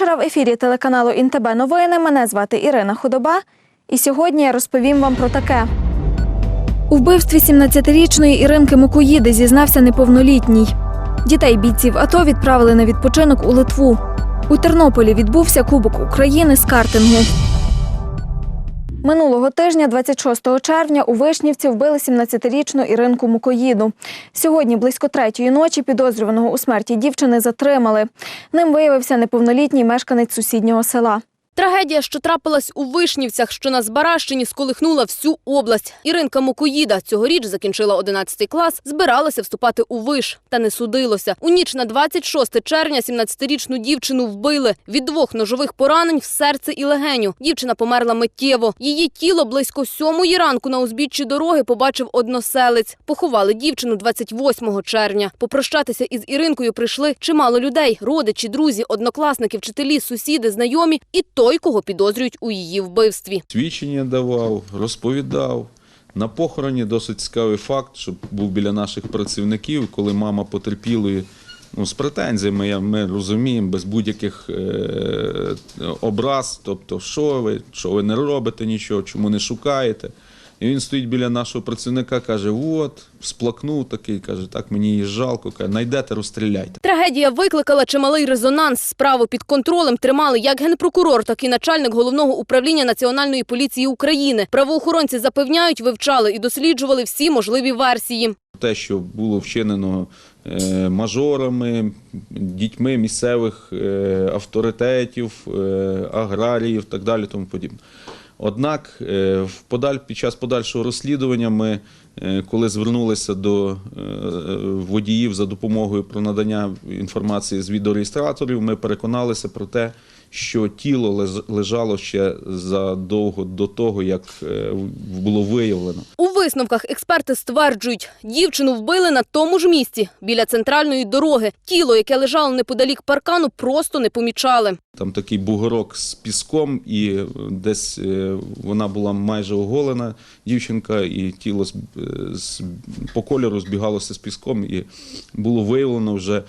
Вечора. В ефірі телеканалу Інтебе новини. Мене звати Ірина Худоба. І сьогодні я розповім вам про таке. У вбивстві 17-річної Іринки Мукоїди зізнався неповнолітній. Дітей бійців АТО відправили на відпочинок у Литву. У Тернополі відбувся Кубок України з картингу. Минулого тижня, 26 червня, у Вишнівці вбили 17-річну Іринку Мукоїду. Сьогодні близько третьої ночі підозрюваного у смерті дівчини затримали. Ним виявився неповнолітній мешканець сусіднього села. Трагедія, що трапилась у Вишнівцях, що на Збаращині, сколихнула всю область. Іринка Мокоїда цьогоріч закінчила 11 клас, збиралася вступати у виш, та не судилося. У ніч на 26 червня 17-річну дівчину вбили від двох ножових поранень в серце і легеню. Дівчина померла миттєво. Її тіло близько сьомої ранку на узбіччі дороги побачив односелець. Поховали дівчину 28 червня. Попрощатися із Іринкою прийшли чимало людей: родичі, друзі, однокласники, вчителі, сусіди, знайомі і той, кого підозрюють у її вбивстві. свідчення давав, розповідав. На похороні досить цікавий факт, що був біля наших працівників, коли мама потерпілої ну, з претензіями, ми розуміємо, без будь-яких е, образ, тобто, що ви, що ви не робите нічого, чому не шукаєте. І він стоїть біля нашого працівника, каже: от, сплакнув такий, каже, так мені її жалко, каже, найдете, розстріляйте. Трагедія викликала чималий резонанс. Справу під контролем тримали як генпрокурор, так і начальник головного управління Національної поліції України. Правоохоронці запевняють, вивчали і досліджували всі можливі версії. те, що було вчинено е, мажорами, дітьми місцевих е, авторитетів, е, аграріїв так далі, тому подібне. Однак, е, подаль, під час подальшого розслідування ми, е, коли звернулися до е, водіїв за допомогою про надання інформації з відеореєстраторів, ми переконалися про те, що тіло лежало ще задовго до того, як е, було виявлено. У висновках експерти стверджують, дівчину вбили на тому ж місці біля центральної дороги. Тіло, яке лежало неподалік паркану, просто не помічали. Там такий бугорок з піском, і е, десь е, вона була майже оголена, дівчинка, і тіло по кольору збігалося з піском, і було виявлено вже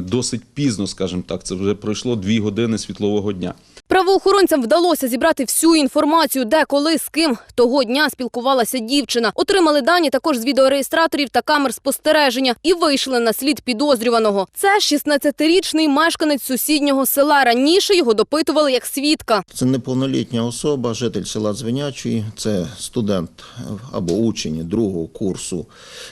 досить пізно, скажімо так. Це вже пройшло дві години світлового дня. Правоохоронцям вдалося зібрати всю інформацію, де, коли, з ким того дня спілкувалася дівчина. Отримали дані також з відеореєстраторів та камер спостереження і вийшли на слід підозрюваного. Це 16-річний мешканець сусіднього села. Раніше його допитували як свідка. Це неповнолітня особа, житель села Дзвенячої, це студент або учень другого курсу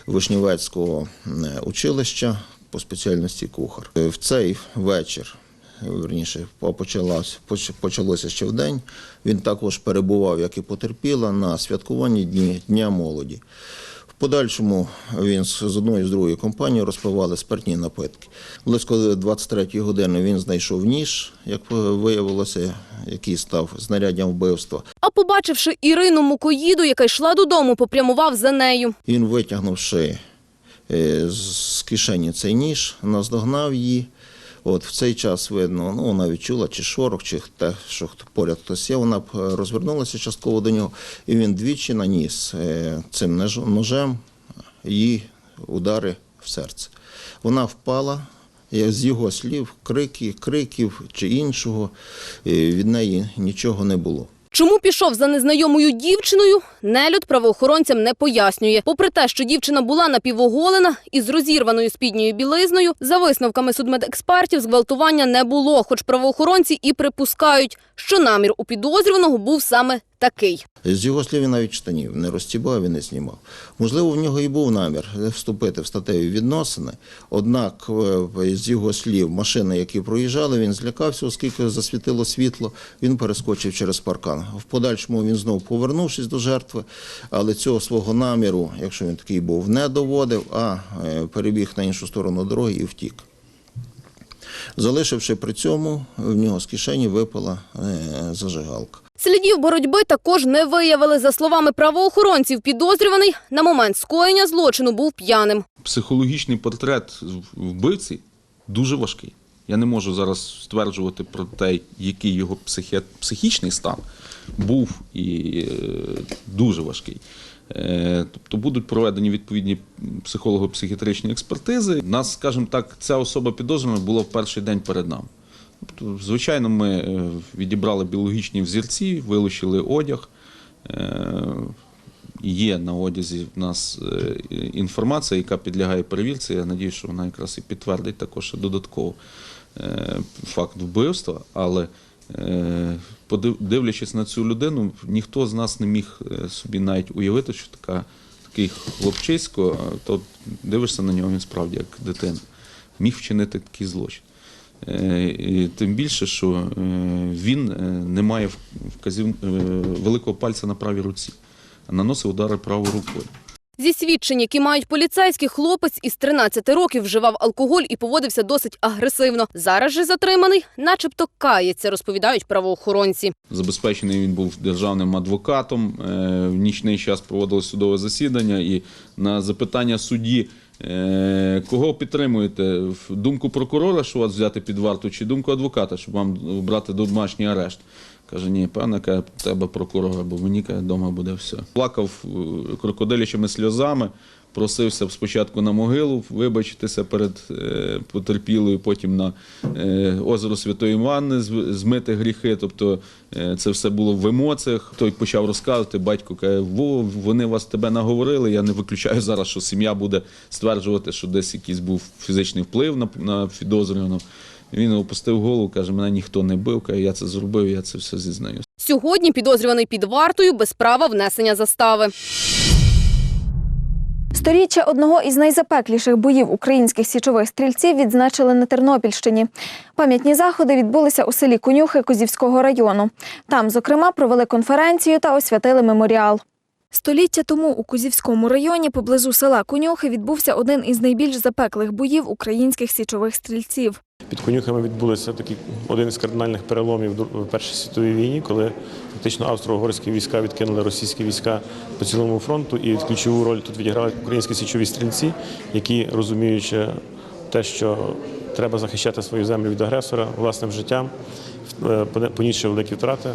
Вишнівецького е, училища по спеціальності кухар. Е, В цей вечір, е, верніше, почалось, почалося ще в день. Він також перебував, як і потерпіла, на святкуванні Дні, Дня молоді. В подальшому він з одної з другої компанії розпивали спиртні напитки. Близько 23-ї години він знайшов ніж, як виявилося, який став знаряддям вбивства. А побачивши Ірину Мукоїду, яка йшла додому, попрямував за нею. Він, витягнувши з кишені цей ніж, наздогнав її. От в цей час видно, ну вона відчула чи шорох, чи те, що поряд хтось є. Вона е, розвернулася частково до нього, і він двічі наніс е, цим ножем їй удари в серце. Вона впала. е, З його слів, крики, криків чи іншого е, від неї нічого не було. Чому пішов за незнайомою дівчиною, нелюд правоохоронцям не пояснює. Попри те, що дівчина була напівоголена із розірваною спідньою білизною, за висновками судмедекспертів зґвалтування не було, хоч правоохоронці і припускають, що намір у підозрюваного був саме такий. З його слів він навіть штанів не розтібав і не знімав. Можливо, в нього і був намір вступити в статеві відносини, однак е, з його слів, машини, які проїжджали, він злякався, оскільки засвітило світло, він перескочив через паркан. В подальшому він знову повернувшись до жертви, але цього свого наміру, якщо він такий був, не доводив, а е, перебіг на іншу сторону дороги і втік. Залишивши при цьому, в нього з кишені випала е, зажигалка. Слідів боротьби також не виявили. За словами правоохоронців, підозрюваний на момент скоєння злочину був п'яним. Психологічний портрет вбивці дуже важкий. Я не можу зараз стверджувати про те, який його психі... психічний стан був і е, дуже важкий. Е, Тобто будуть проведені відповідні психолого-психіатричні експертизи. Нас, скажімо так, ця особа підозрювана була в перший день перед нами. Звичайно, ми е, відібрали біологічні взірці, вилучили одяг. Е, Є на одязі в нас е, інформація, яка підлягає перевірці. Я надію, що вона якраз і підтвердить також додатково факт вбивства. Але дивлячись на цю людину, ніхто з нас не міг собі навіть уявити, що така, такий хлопчисько, то дивишся на нього, він справді як дитина, міг вчинити такий злочин. Е, І тим більше, що е, він е, не має вказів великого пальця на правій руці, а наносив удари правою рукою. Зі свідчень, які мають поліцейські, хлопець із 13 років вживав алкоголь і поводився досить агресивно. Зараз же затриманий, начебто кається, розповідають правоохоронці. Забезпечений він був державним адвокатом. В нічний час проводилось судове засідання, і на запитання судді, кого підтримуєте? Думку прокурора, що вас взяти під варту, чи думку адвоката, щоб вам брати домашній арешт? Каже, ні, певно, каже, треба прокурора, бо мені каже, вдома буде все. Плакав е, крокодилячими сльозами, просився спочатку на могилу вибачитися перед е, потерпілою, потім на е, озеро Святої Іванни змити гріхи. Тобто е, це все було в емоціях. Той почав розказувати, батько каже, во, вони вас тебе наговорили. Я не виключаю зараз, що сім'я буде стверджувати, що десь якийсь був фізичний вплив на, на підозрюваного. Він опустив голову, каже, мене ніхто не бив, каже, я це зробив, я це все зізнаю. Сьогодні підозрюваний під вартою без права внесення застави. Сторіччя одного із найзапекліших боїв українських січових стрільців відзначили на Тернопільщині. Пам'ятні заходи відбулися у селі Конюхи Козівського району. Там, зокрема, провели конференцію та освятили меморіал. Століття тому у Кузівському районі поблизу села Конюхи відбувся один із найбільш запеклих боїв українських січових стрільців. Під конюхами відбулися такий один із кардинальних переломів в Першій світовій війні, коли фактично австро-угорські війська відкинули російські війська по цілому фронту, і ключову роль тут відіграли українські січові стрільці, які розуміючи те, що треба захищати свою землю від агресора власним життям, е, понісши великі втрати,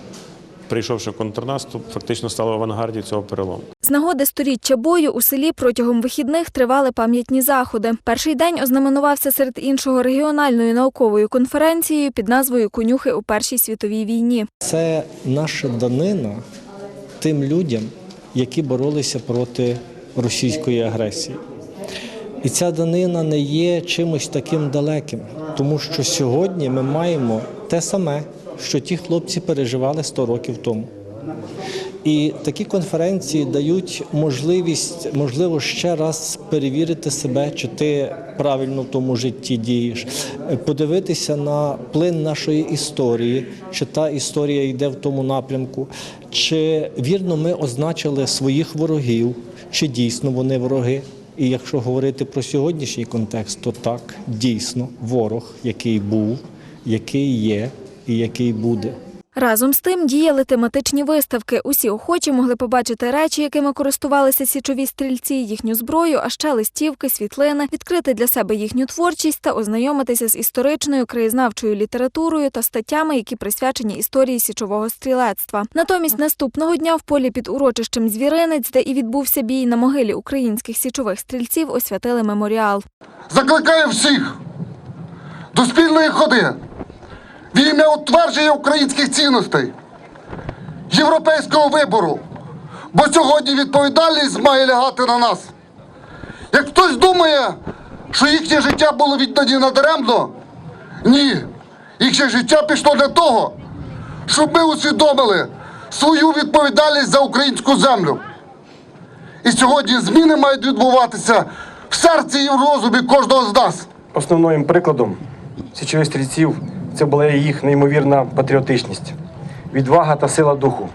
прийшовши в контрнаступ, фактично стали в авангарді цього перелому. З нагоди сторіччя бою у селі протягом вихідних тривали пам'ятні заходи. Перший день ознаменувався серед іншого регіональною науковою конференцією під назвою Конюхи у Першій світовій війні. Це наша данина тим людям, які боролися проти російської агресії. І ця данина не є чимось таким далеким, тому що сьогодні ми маємо те саме, що ті хлопці переживали 100 років тому. І такі конференції дають можливість, можливо, ще раз перевірити себе, чи ти правильно в тому житті дієш, подивитися на плин нашої історії, чи та історія йде в тому напрямку, чи вірно ми означили своїх ворогів, чи дійсно вони вороги. І якщо говорити про сьогоднішній контекст, то так, дійсно, ворог, який був, який є і який буде. Разом з тим діяли тематичні виставки. Усі охочі могли побачити речі, якими користувалися січові стрільці, їхню зброю, а ще листівки, світлини, відкрити для себе їхню творчість та ознайомитися з історичною краєзнавчою літературою та статтями, які присвячені історії січового стрілецтва. Натомість наступного дня в полі під урочищем Звіринець, де і відбувся бій на могилі українських січових стрільців, освятили меморіал. Закликаю всіх до спільної ходи в ім'я утвердження українських цінностей, європейського вибору, бо сьогодні відповідальність має лягати на нас. Як хтось думає, що їхнє життя було віддані надаремно, ні, їхнє життя пішло для того, щоб ми усвідомили свою відповідальність за українську землю. І сьогодні зміни мають відбуватися в серці і в розумі кожного з нас. Основним прикладом січових стрільців це була їх неймовірна патріотичність, відвага та сила духу,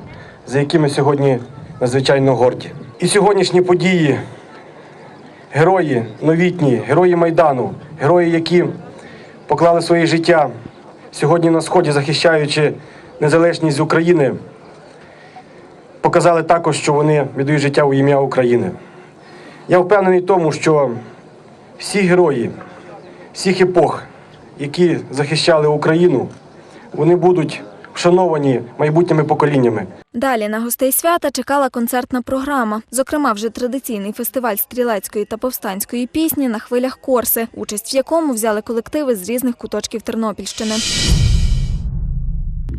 за якими сьогодні надзвичайно горді. І сьогоднішні події, герої новітні, герої Майдану, герої, які поклали своє життя сьогодні на сході, захищаючи незалежність України, показали також, що вони віддають життя у ім'я України. Я впевнений в тому, що всі герої всіх епох, які захищали Україну, вони будуть вшановані майбутніми поколіннями. Далі на гостей свята чекала концертна програма. Зокрема, вже традиційний фестиваль стрілецької та повстанської пісні на хвилях Корси, участь в якому взяли колективи з різних куточків Тернопільщини.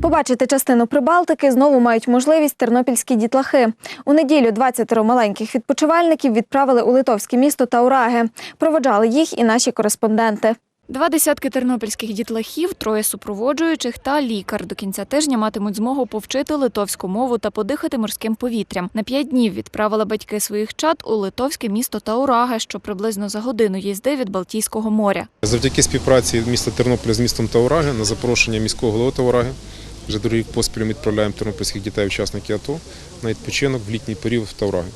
Побачити частину Прибалтики знову мають можливість тернопільські дітлахи. У неділю 20 маленьких відпочивальників відправили у литовське місто Таураги. Проводжали їх і наші кореспонденти. Два десятки тернопільських дітлахів, троє супроводжуючих та лікар до кінця тижня матимуть змогу повчити литовську мову та подихати морським повітрям. На п'ять днів відправили батьки своїх чад у литовське місто Таураги, що приблизно за годину їзди від Балтійського моря. Завдяки співпраці міста Тернополя з містом Таураги на запрошення міського голови Таураги вже другий поспіль ми відправляємо тернопільських дітей учасників АТО на відпочинок в літній період в Таураги.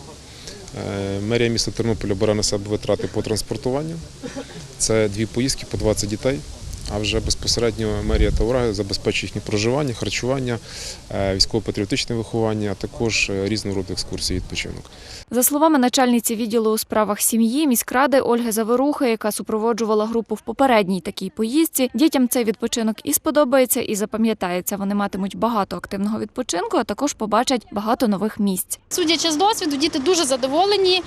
Е, Мерія міста Тернополя бере на себе витрати по транспортуванню. Це дві поїздки по 20 дітей. А вже безпосередньо мерія Таураги забезпечує їхнє проживання, харчування, е, військово-патріотичне виховання, а також е, різного роду екскурсії відпочинок. За словами начальниці відділу у справах сім'ї міськради Ольги Заворухи, яка супроводжувала групу в попередній такій поїздці, дітям цей відпочинок і сподобається, і запам'ятається. Вони матимуть багато активного відпочинку, а також побачать багато нових місць. Судячи з досвіду, діти дуже задоволені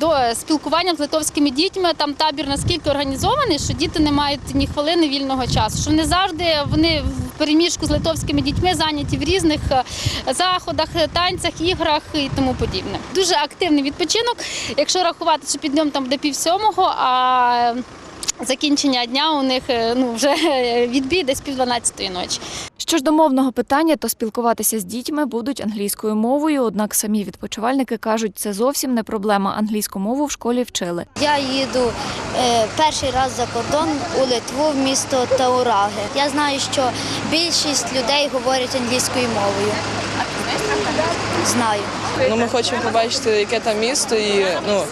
до спілкування з литовськими дітьми. Там табір наскільки організований, що діти не мають ні хвилини вільного часу. Що не завжди вони в переміжку з литовськими дітьми зайняті в різних е, заходах, танцях, іграх і тому подібне. Дуже активний відпочинок. Якщо рахувати, що підйом там буде пів сьомого, а закінчення дня у них е, ну вже відбій десь пів дванадцятої ночі. Що ж до мовного питання, то спілкуватися з дітьми будуть англійською мовою. Однак самі відпочивальники кажуть, це зовсім не проблема. Англійську мову в школі вчили. Я їду е, перший раз за кордон у Литву в місто Таураги. Я знаю, що більшість людей говорять англійською мовою. Знаю. Ну, ми хочемо побачити, яке там місто і ну,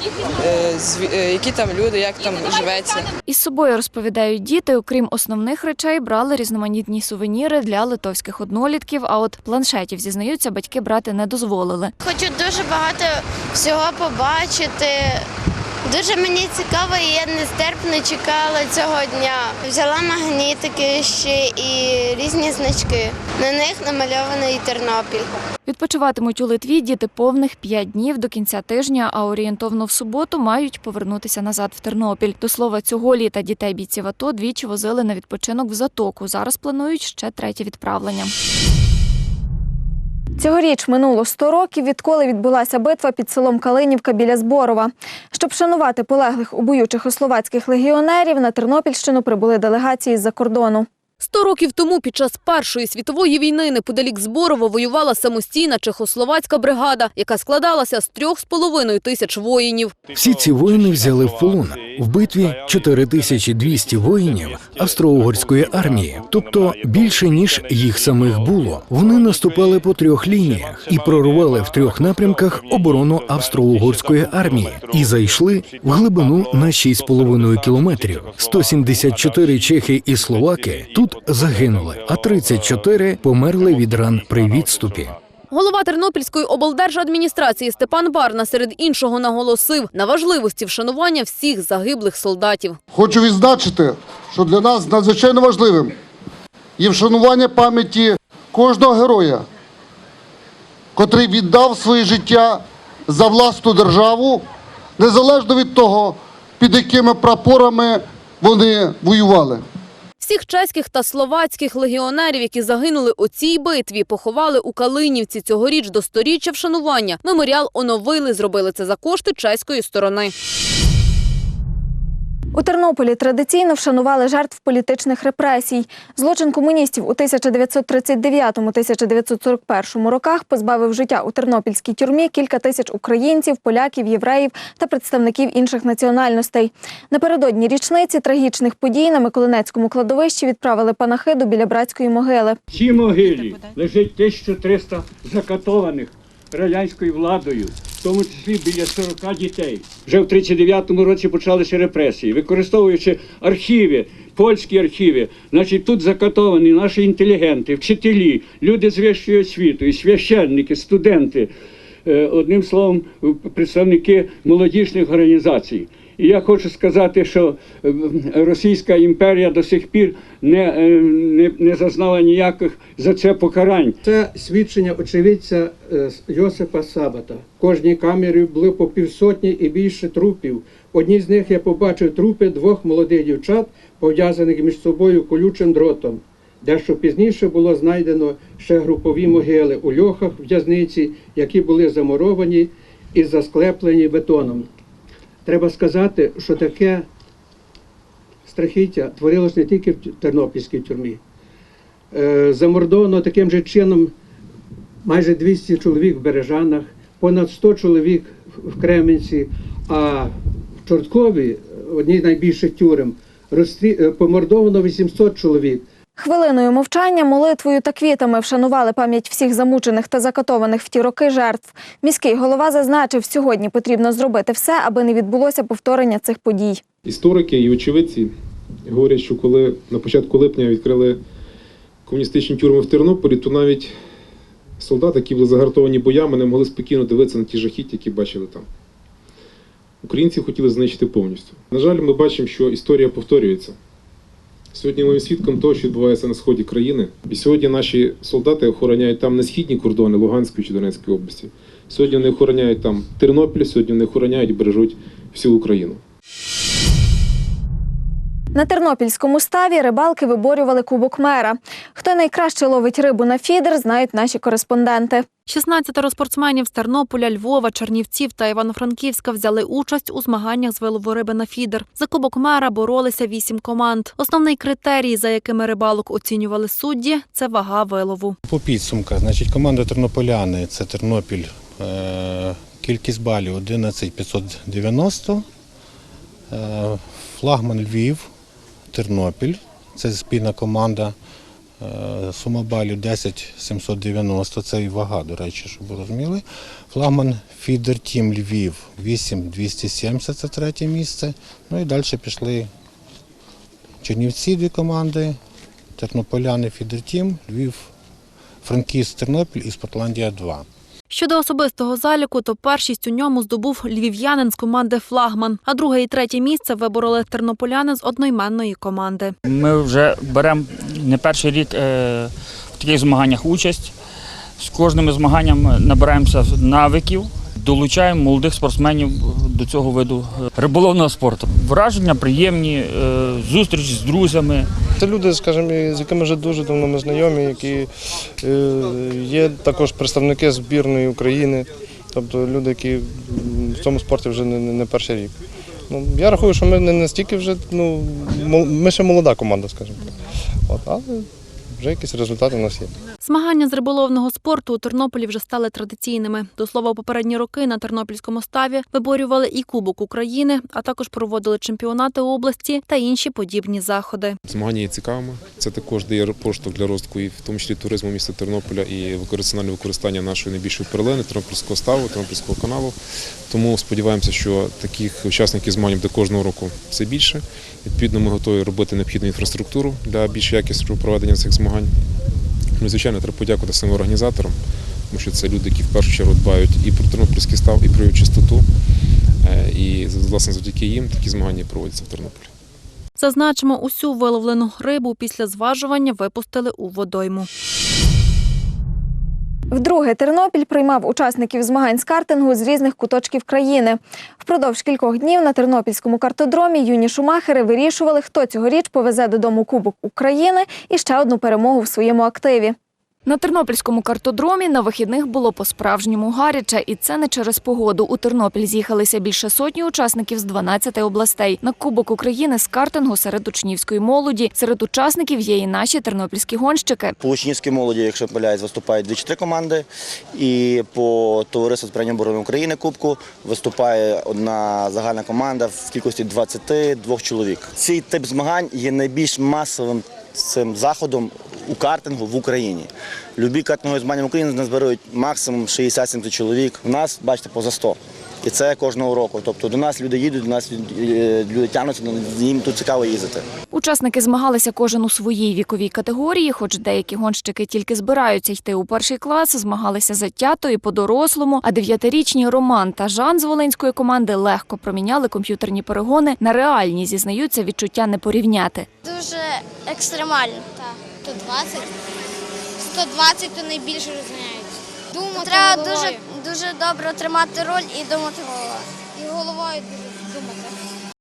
е, зві- е, які там люди, як там живеться. Із собою розповідають діти, окрім основних речей, брали різноманітні сувеніри для литовських однолітків. А от планшетів зізнаються, батьки брати не дозволили. Хочу дуже багато всього побачити. Дуже мені цікаво, і я нестерпно чекала цього дня. Взяла магнітики ще і різні значки. На них намальований Тернопіль. Відпочиватимуть у Литві діти повних п'ять днів до кінця тижня, а орієнтовно в суботу мають повернутися назад в Тернопіль. До слова, цього літа дітей бійців АТО двічі возили на відпочинок в Затоку. Зараз планують ще третє відправлення. Цьогоріч минуло 100 років, відколи відбулася битва під селом Калинівка біля Зборова. Щоб шанувати полеглих у бою чехословацьких легіонерів, на Тернопільщину прибули делегації з-за кордону. Сто років тому під час Першої світової війни неподалік Зборова воювала самостійна чехословацька бригада, яка складалася з трьох з половиною тисяч воїнів. Всі ці воїни взяли в полон. В битві 4200 воїнів австро-угорської армії, тобто більше ніж їх самих було. Вони наступали по трьох лініях і прорвали в трьох напрямках оборону австро-угорської армії і зайшли в глибину на 6,5 кілометрів. 174 чехи і словаки тут загинули, а 34 померли від ран при відступі. Голова Тернопільської облдержадміністрації Степан Барна серед іншого наголосив на важливості вшанування всіх загиблих солдатів. Хочу відзначити, що для нас надзвичайно важливим є вшанування пам'яті кожного героя, котрий віддав своє життя за власну державу, незалежно від того, під якими прапорами вони воювали. Всіх чеських та словацьких легіонерів, які загинули у цій битві, поховали у Калинівці. Цьогоріч до сторіччя вшанування меморіал оновили, зробили це за кошти чеської сторони. У Тернополі традиційно вшанували жертв політичних репресій. Злочин комуністів у 1939-1941 роках позбавив життя у тернопільській тюрмі кілька тисяч українців, поляків, євреїв та представників інших національностей. Напередодні річниці трагічних подій на Миколинецькому кладовищі відправили панахиду біля братської могили. В цій могилі лежить 1300 закатованих радянською владою, тому числі біля 40 дітей. Вже в 39-му році почалися репресії, використовуючи архіви, польські архіви. Значить, тут закатовані наші інтелігенти, вчителі, люди з вищою освітою, священники, студенти. Е, Одним словом, представники молодіжних організацій. І я хочу сказати, що е, Російська імперія до сих пір не, е, не, не зазнала ніяких за це покарань. Це свідчення очевидця е, Йосипа Сабата. В кожній камері було по півсотні і більше трупів. В одній з них я побачив трупи двох молодих дівчат, пов'язаних між собою колючим дротом. Дещо пізніше було знайдено ще групові могили у льохах в'язниці, які були замуровані і засклеплені бетоном. Треба сказати, що таке страхіття творилось не тільки в Тернопільській тюрмі. Е, Замордовано таким же чином майже 200 чоловік в Бережанах, понад 100 чоловік в Кременці, а в Чорткові, одній з найбільших тюрем, е, помордовано 800 чоловік. Хвилиною мовчання, молитвою та квітами вшанували пам'ять всіх замучених та закатованих в ті роки жертв. Міський голова зазначив, сьогодні потрібно зробити все, аби не відбулося повторення цих подій. Історики і очевидці говорять, що коли на початку липня відкрили комуністичні тюрми в Тернополі, то навіть солдати, які були загартовані боями, не могли спокійно дивитися на ті жахіття, які бачили там. Українців хотіли знищити повністю. На жаль, ми бачимо, що історія повторюється. Сьогодні ми свідком того, що відбувається на сході країни. І сьогодні наші солдати охороняють там не східні кордони Луганської чи Донецької області. Сьогодні вони охороняють там Тернопіль, сьогодні вони охороняють бережуть всю Україну. На тернопільському ставі рибалки виборювали кубок мера. Хто найкраще ловить рибу на фідер, знають наші кореспонденти. 16 спортсменів з Тернополя, Львова, Чернівців та Івано-Франківська взяли участь у змаганнях з вилову риби на фідер. За кубок мера боролися вісім команд. Основний критерій, за якими рибалок оцінювали судді, це вага вилову. По підсумках, значить, команда Тернополяни це Тернопіль. е, Кількість балів 11 590. Е, Флагман Львів, Тернопіль. Це спільна команда. Е, Сума балів 10 790. Це і вага, до речі, щоб ви розуміли. Флагман Фідер Тім Львів 8 270, це третє місце. Ну і далі пішли Чернівці дві команди, Тернополяни Фідер Тім, Львів Франківськ Тернопіль і Спортландія 2. Щодо особистого заліку, то першість у ньому здобув львів'янин з команди Флагман, а друге і третє місце вибороли тернополяни з одноіменної команди. Ми вже беремо не перший рік е, в таких змаганнях участь. З кожним змаганням набираємося навиків, долучаємо молодих спортсменів до цього виду е, риболовного спорту. Враження приємні, е, зустріч з друзями. Це люди, скажімо, з якими вже дуже давно ми знайомі, які е, є також представники збірної України, тобто люди, які в цьому спорті вже не, перший рік. Ну, я рахую, що ми не настільки вже, ну, ми ще молода команда, скажімо так. Вже якісь результати у нас є. Змагання з риболовного спорту у Тернополі вже стали традиційними. До слова, у попередні роки на тернопільському ставі виборювали і Кубок України, а також проводили чемпіонати області та інші подібні заходи. Змагання є цікавими. Це також дає поштовх для розвитку, і в тому числі туризму міста Тернополя і використання використання нашої найбільшої перлини Тернопільського ставу, Тернопільського каналу. Тому сподіваємося, що таких учасників змагань буде кожного року все більше. Відповідно, ми готові робити необхідну інфраструктуру для більш якісного проведення цих змагань. Ну, звичайно, треба подякувати самим організаторам, тому що це люди, які в першу чергу дбають і про тернопільський став, і про його чистоту. Е, І власне завдяки їм такі змагання проводяться в Тернополі. Зазначимо, усю виловлену рибу після зважування випустили у водойму. Вдруге Тернопіль приймав учасників змагань з картингу з різних куточків країни. Впродовж кількох днів на тернопільському картодромі юні шумахери вирішували, хто цьогоріч повезе додому Кубок України і ще одну перемогу в своєму активі. На тернопільському картодромі на вихідних було по-справжньому гаряче, і це не через погоду. У Тернопіль з'їхалися більше сотні учасників з 12 областей. На Кубок України з картингу серед учнівської молоді. Серед учасників є і наші тернопільські гонщики. По учнівській молоді, якщо помиляюсь, виступають дві чи три команди. І по товариству з оборони України Кубку виступає одна загальна команда в кількості 22 чоловік. Цей тип змагань є найбільш масовим цим заходом у картингу в Україні. Любі картингові змагання в Україні назбирають максимум 60-70 чоловік. У нас, бачите, поза 100. І це кожного року. Тобто до нас люди їдуть, до нас е, люди тягнуться, їм тут цікаво їздити. Учасники змагалися кожен у своїй віковій категорії, хоч деякі гонщики тільки збираються йти у перший клас, змагалися затято і по-дорослому. А дев'ятирічні Роман та Жан з волинської команди легко проміняли комп'ютерні перегони на реальні, зізнаються, відчуття не порівняти. Дуже екстремально. Так. 120. 120 то найбільше розганяються. Думати Треба дуже, дуже добре тримати роль і думати головою. І головою дуже думати.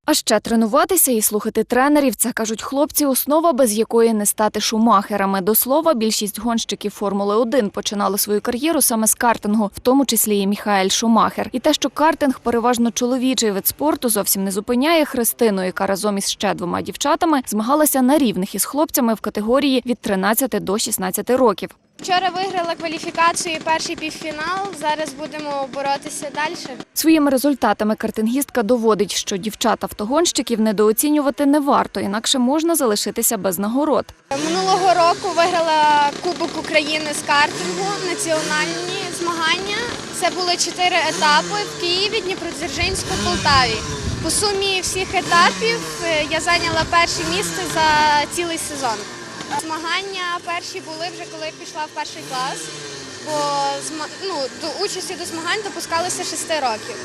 А ще тренуватися і слухати тренерів це кажуть хлопці, основа без якої не стати шумахерами. До слова, більшість гонщиків Формули 1 починали свою кар'єру саме з картингу, в тому числі і Міхаель Шумахер. І те, що картинг переважно чоловічий вид спорту, зовсім не зупиняє Христину, яка разом із ще двома дівчатами змагалася на рівних із хлопцями в категорії від 13 до 16 років. Вчора виграла кваліфікацію і перший півфінал. Зараз будемо боротися далі. Своїми результатами картингістка доводить, що дівчат-автогонщиків недооцінювати не варто, інакше можна залишитися без нагород. Минулого року виграла Кубок України з картингу, національні змагання. Це були чотири етапи в Києві, Дніпродзержинську, Полтаві. По сумі всіх етапів е, я зайняла перше місце за цілий сезон. Змагання перші були вже коли я пішла в перший клас, бо ну, до участі до змагань допускалося 6 років.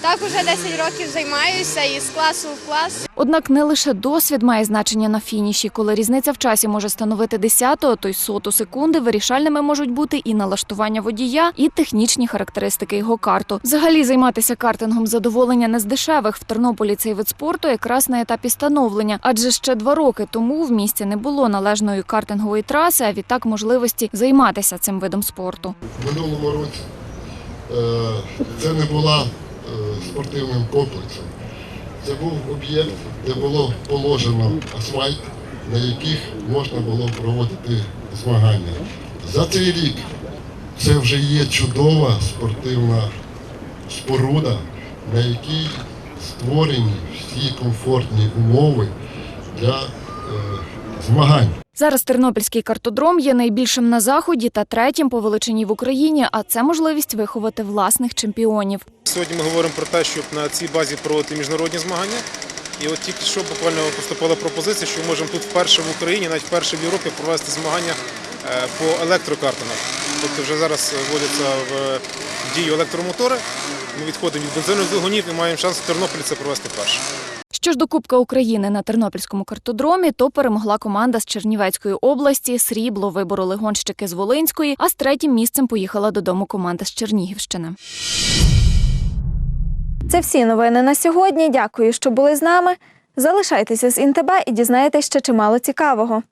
Так уже 10 років займаюся із класу в клас. Однак не лише досвід має значення на фініші, коли різниця в часі може становити десяту, а то й соту секунди. Вирішальними можуть бути і налаштування водія, і технічні характеристики його карту. Взагалі займатися картингом задоволення не з дешевих. В Тернополі цей вид спорту якраз на етапі становлення, адже ще два роки тому в місті не було належної картингової траси, а відтак можливості займатися цим видом спорту. В минулому році е, це не була спортивним комплексом. Це був об'єкт, де було положено асфальт, на яких можна було проводити змагання. За цей рік це вже є чудова спортивна споруда, на якій створені всі комфортні умови для е, змагань. Зараз тернопільський картодром є найбільшим на заході та третім по величині в Україні. А це можливість виховати власних чемпіонів. Сьогодні ми говоримо про те, щоб на цій базі проводити міжнародні змагання. І от тільки що буквально поступила пропозиція, що ми можемо тут вперше в Україні, навіть вперше в Європі, провести змагання е, по електрокартинах. Тобто вже зараз вводяться в дію електромотори. Ми відходимо від бензинових двигунів і маємо шанс в Тернополі це провести перше. Що ж до Кубка України на тернопільському картодромі, то перемогла команда з Чернівецької області. Срібло вибороли гонщики з Волинської, а з третім місцем поїхала додому команда з Чернігівщини. Це всі новини на сьогодні. Дякую, що були з нами. Залишайтеся з Інтебе і дізнаєтесь ще чимало цікавого.